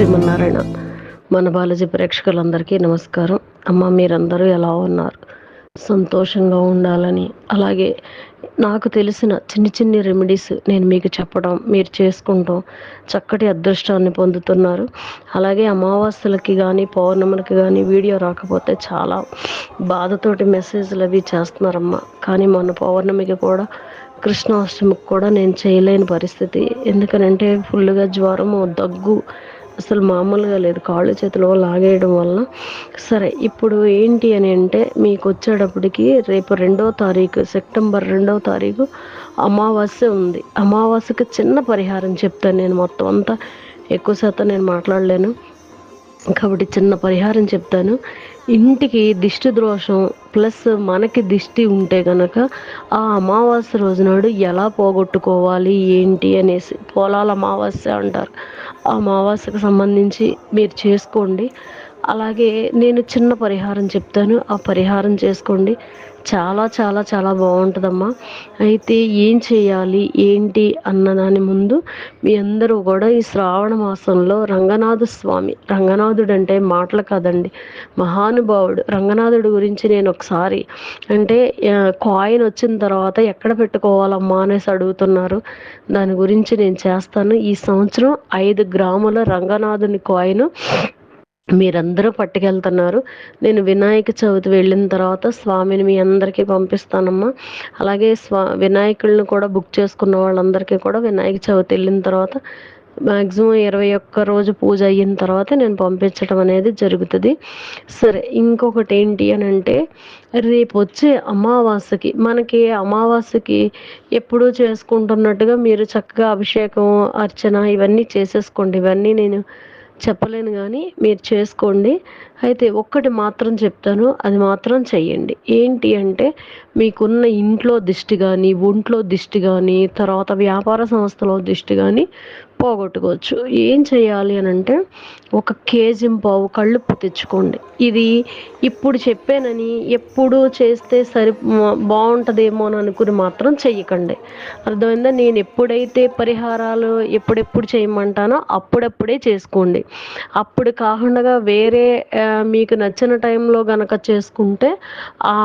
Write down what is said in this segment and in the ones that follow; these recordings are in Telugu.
శ్రీమన్నారాయణ. మన బాలాజీ ప్రేక్షకులందరికీ నమస్కారం. అమ్మ మీరందరూ ఎలా ఉన్నారు? సంతోషంగా ఉండాలని. అలాగే నాకు తెలిసిన చిన్న చిన్ని రెమెడీస్ నేను మీకు చెప్పడం మీరు చేసుకుంటాం చక్కటి అదృష్టాన్ని పొందుతున్నారు. అలాగే అమావాస్యలకి కానీ పౌర్ణములకి కానీ వీడియో రాకపోతే చాలా బాధతోటి మెసేజ్లు అవి చేస్తున్నారమ్మా. కానీ మొన్న పౌర్ణమికి కూడా కృష్ణాష్టమికి కూడా నేను చేయలేని పరిస్థితి. ఎందుకనంటే ఫుల్గా జ్వరము దగ్గు అసలు మామూలుగా లేదు. కాళ్ళు చేతులు లాగేయడం వల్ల సరే ఇప్పుడు ఏంటి అని అంటే మీకు వచ్చేటప్పటికి రేపు రెండో తారీఖు సెప్టెంబర్ రెండో తారీఖు అమావాస్య ఉంది. అమావాస్యకి చిన్న పరిహారం చెప్తాను నేను. మొత్తం అంతా ఎక్కువ శాతం నేను మాట్లాడలేను. కాబట్టి చిన్న పరిహారం చెప్తాను. ఇంటికి దిష్టి దోషం ప్లస్ మనకి దిష్టి ఉంటే కనుక ఆ అమావాస్య రోజు నాడు ఎలా పోగొట్టుకోవాలి ఏంటి అనేసి పొలాల అమావాస్య అంటారు. అమావాస్యకు సంబంధించి మీరు చేసుకోండి. అలాగే నేను చిన్న పరిహారం చెప్తాను. ఆ పరిహారం చేసుకోండి. చాలా చాలా చాలా బాగుంటుందమ్మా. అయితే ఏం చేయాలి ఏంటి అన్న దాని ముందు మీ అందరూ కూడా ఈ శ్రావణ మాసంలో రంగనాథ స్వామి రంగనాథుడు అంటే మాటలు కాదండి మహానుభావుడు. రంగనాథుడు గురించి నేను ఒకసారి అంటే కాయిన్ వచ్చిన తర్వాత ఎక్కడ పెట్టుకోవాలమ్మా అనేసి అడుగుతున్నారు. దాని గురించి నేను చేస్తాను. ఈ సంవత్సరం ఐదు గ్రాముల రంగనాథుని కాయిన్ మీరందరూ పట్టుకెళ్తున్నారు. నేను వినాయక చవితి వెళ్ళిన తర్వాత స్వామిని మీ అందరికీ పంపిస్తానమ్మా. అలాగే స్వా వినాయకులను కూడా బుక్ చేసుకున్న వాళ్ళందరికీ కూడా వినాయక చవితి వెళ్ళిన తర్వాత మ్యాక్సిమం ఇరవై ఒక్క రోజు పూజ అయిన తర్వాత నేను పంపించడం అనేది జరుగుతుంది. సరే ఇంకొకటి ఏంటి అని అంటే రేపు వచ్చే అమావాస్యకి మనకి అమావాస్యకి ఎప్పుడూ చేసుకుంటున్నట్టుగా మీరు చక్కగా అభిషేకం అర్చన ఇవన్నీ చేసేసుకోండి. ఇవన్నీ నేను చెప్పలేను కానీ మీరు చేసుకోండి. అయితే ఒక్కటి మాత్రం చెప్తాను అది మాత్రం చెయ్యండి. ఏంటి అంటే మీకున్న ఇంట్లో దిష్టి కానీ ఒంట్లో దిష్టి కానీ తర్వాత వ్యాపార సంస్థలో దిష్టి కానీ పోగొట్టుకోవచ్చు. ఏం చేయాలి అని అంటే ఒక కేజీ పావు కళ్ళుప్పు తెచ్చుకోండి. ఇది ఇప్పుడు చెప్పానని ఎప్పుడు చేస్తే సరి బాగుంటుందేమో అని అనుకుని మాత్రం చెయ్యకండి. అర్థమైందా? నేను ఎప్పుడైతే పరిహారాలు ఎప్పుడెప్పుడు చేయమంటానో అప్పుడప్పుడే చేసుకోండి. అప్పుడు కాకుండా వేరే మీకు నచ్చిన టైంలో గనక చేసుకుంటే ఆ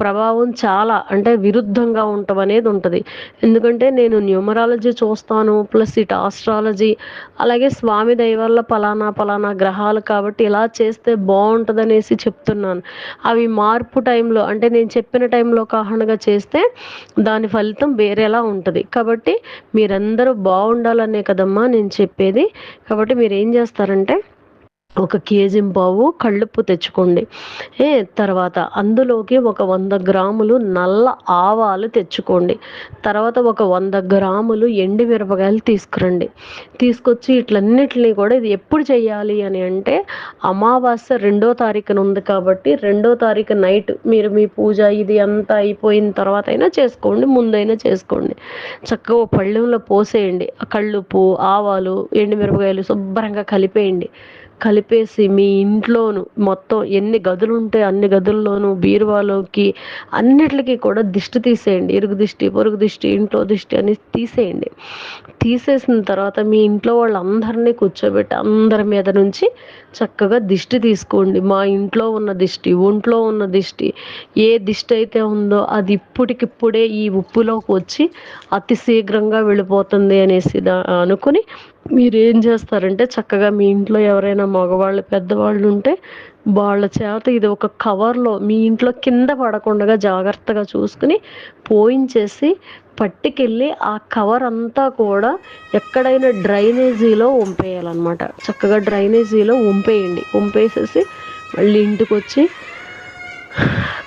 ప్రభావం చాలా అంటే విరుద్ధంగా ఉండటం అనేది ఉంటుంది. ఎందుకంటే నేను న్యూమరాలజీ చూస్తాను ప్లస్ ఇటు ఆస్ట్రాలజీ అలాగే స్వామి దైవాల పలానా పలానా గ్రహాలు కాబట్టి ఇలా చేస్తే బాగుంటుంది అనేసి చెప్తున్నాను. అవి మార్పు టైంలో అంటే నేను చెప్పిన టైంలో కాకుండా చేస్తే దాని ఫలితం వేరేలా ఉంటుంది. కాబట్టి మీరందరూ బాగుండాలనే కదమ్మా నేను చెప్పేది. కాబట్టి మీరు ఏం చేస్తారంటే ఒక కేజీ పావు కళ్ళుప్పు తెచ్చుకోండి. ఏ తర్వాత అందులోకి ఒక వంద గ్రాములు నల్ల ఆవాలు తెచ్చుకోండి. తర్వాత ఒక వంద గ్రాములు ఎండి మిరపకాయలు తీసుకురండి. తీసుకొచ్చి ఇట్లన్నిటిని కూడా ఇది ఎప్పుడు చేయాలి అని అంటే అమావాస్య రెండో తారీఖున ఉంది కాబట్టి రెండో తారీఖు నైట్ మీరు మీ పూజ ఇది అంతా అయిపోయిన తర్వాత అయినా చేసుకోండి ముందైనా చేసుకోండి. చక్కగా పళ్ళెంలో పోసేయండి. కళ్ళుప్పు ఆవాలు ఎండుమిరపకాయలు శుభ్రంగా కలిపేయండి. కలిపేసి మీ ఇంట్లోను మొత్తం ఎన్ని గదులు ఉంటే అన్ని గదుల్లోనూ బీరువాలోకి అన్నిటికీ కూడా దిష్టి తీసేయండి. ఇరుగు దిష్టి పొరుగు దిష్టి ఇంట్లో దిష్టి అని తీసేయండి. తీసేసిన తర్వాత మీ ఇంట్లో వాళ్ళందరినీ కూర్చోబెట్టి అందరి మీద నుంచి చక్కగా దిష్టి తీసుకోండి. మా ఇంట్లో ఉన్న దిష్టి ఒంట్లో ఉన్న దిష్టి ఏ దిష్టి అయితే ఉందో అది ఇప్పటికిప్పుడే ఈ ఉప్పులోకి వచ్చి అతి శీఘ్రంగా వెళ్ళిపోతుంది అనేసి అనుకుని మీరు ఏం చేస్తారంటే చక్కగా మీ ఇంట్లో ఎవరైనా మగవాళ్ళు పెద్దవాళ్ళు ఉంటే వాళ్ళ చేత ఇది ఒక కవర్లో మీ ఇంట్లో కింద పడకుండా జాగ్రత్తగా చూసుకుని పోయించేసి పట్టుకెళ్ళి ఆ కవర్ అంతా కూడా ఎక్కడైనా డ్రైనేజీలో వంపేయాలన్నమాట. చక్కగా డ్రైనేజీలో వంపేయండి. వంపేసేసి మళ్ళీ ఇంటికి వచ్చి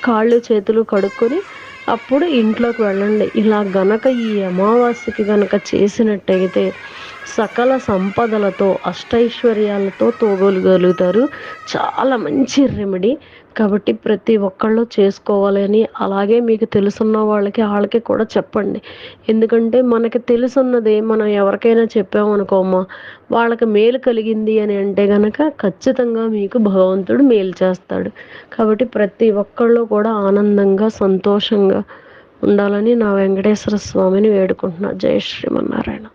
కాళ్ళు చేతులు కడుక్కొని అప్పుడు ఇంట్లోకి వెళ్ళండి. ఇలా గనక ఈ అమావాస్యకి గనక చేసినట్టయితే సకల సంపదలతో అష్టైశ్వర్యాలతో తోగలుగలుగుతారు. చాలా మంచి రెమెడీ కాబట్టి ప్రతి ఒక్కళ్ళు చేసుకోవాలని అలాగే మీకు తెలుసున్న వాళ్ళకి వాళ్ళకి కూడా చెప్పండి. ఎందుకంటే మనకి తెలుసున్నది మనం ఎవరికైనా చెప్పామనుకోమా వాళ్ళకి మేలు కలిగింది అని అంటే గనక ఖచ్చితంగా మీకు భగవంతుడు మేలు చేస్తాడు. కాబట్టి ప్రతి ఒక్కళ్ళు కూడా ఆనందంగా సంతోషంగా ఉండాలని నా వెంకటేశ్వర స్వామిని వేడుకుంటున్నా. జయ శ్రీమన్నారాయణ.